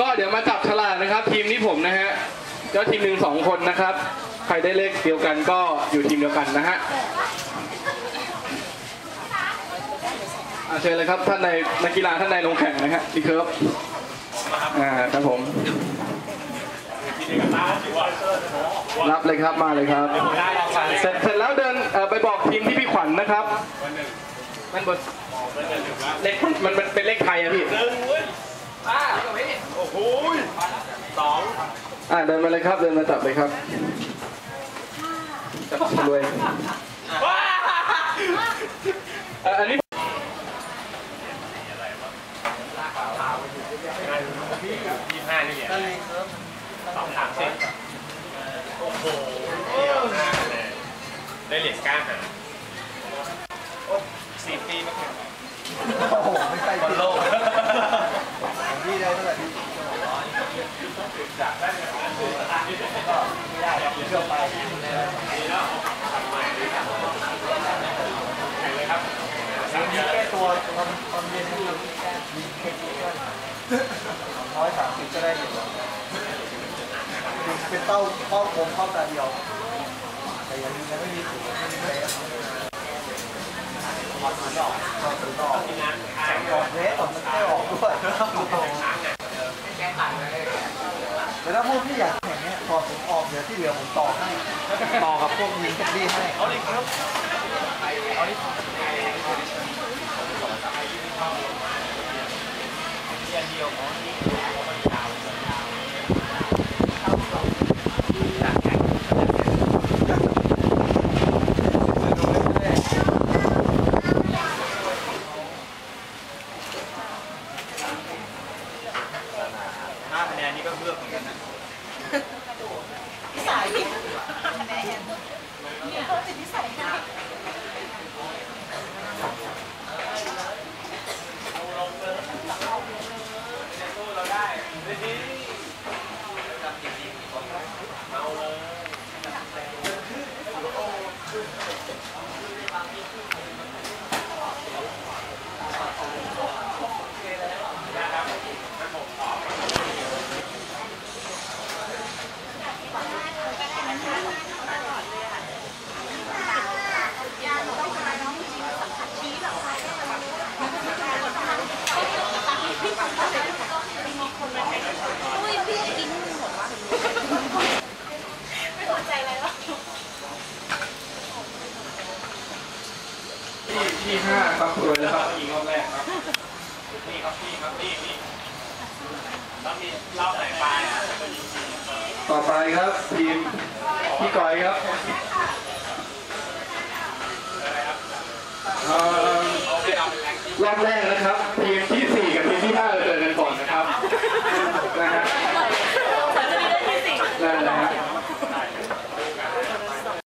ก็เดี๋ยวมาจับฉลากนะครับ ทีมนี้ผมนะฮะก็ทีมหนึ่งสองคนนะครับ ใครได้เลขเดียวกันก็อยู่ทีมเดียวกันนะฮะอะเชิญเลยครับท่านในนักกีฬาท่านในลงแข่งนะฮะดีเคิรับอ่าครับผม รับเลยครับมาเลยครับ เสร็จเสร็จแล้วเดินเอ่อไปบอกทีมที่พี่ขวัญนะครับ มันบนเลขมันมันเป็นเลขไทยอะพี่ อ้โหสองอ่าเดินมาเลยครับ เดินมาจับเลยครับ จับรวยเอ่ออันนี้ยี่ห้านี่เหรียญสองสามเซนโอ้โหได้เหรียญกล้าหาญโอ้สี่ปีมาแข่ง โอ้โหไม่ใช่ บอลโลก พี่ได้เท่าไหร่พี่ไม่ได้ค รับเชื่อไปวันนี้แก้ตัวตอนเย็นนี่มีเค้กด้วร้อยสามสิบก็ได้อยู่เป็นเต้าเต้าโค้งเข้าตาเดียว แต่ยังไม่มีถุงไม่มีอะไรถอดถุงออกถอดถุงออกออกเละออกมันไม่ออกด้วยแต่ถ้าพวกที่อยากแข่ง เนี่ยถอดถุงออกเดี๋ยวที่เหลือผมต่อให้ ต่อกับพวกยิงพวกดีให้เอาเลยครับเอาเลยเรียนเดียวของนี่มันยาวห้าคะแนนนี่ก็เลือกเหมือนกันนะ สายแมน เนี่ยเขาติดนิสัยนะ อุ้ยพี่กินหมดวะไม่พอใจอะไรวะ ที่ที่ห้าครับรวยแล้วครับยิงรอบแรกครับนี่ครับนี่ครับนี่นี่แล้วมีรอบไหนปลายอะก็ยิงจริงต่อไปครับทีมพี่ก้อยครับเอ่อเอาไปเอาเป็นแรงที่รอบแรกนะครับทีมที่สี่กับทีมที่ห้า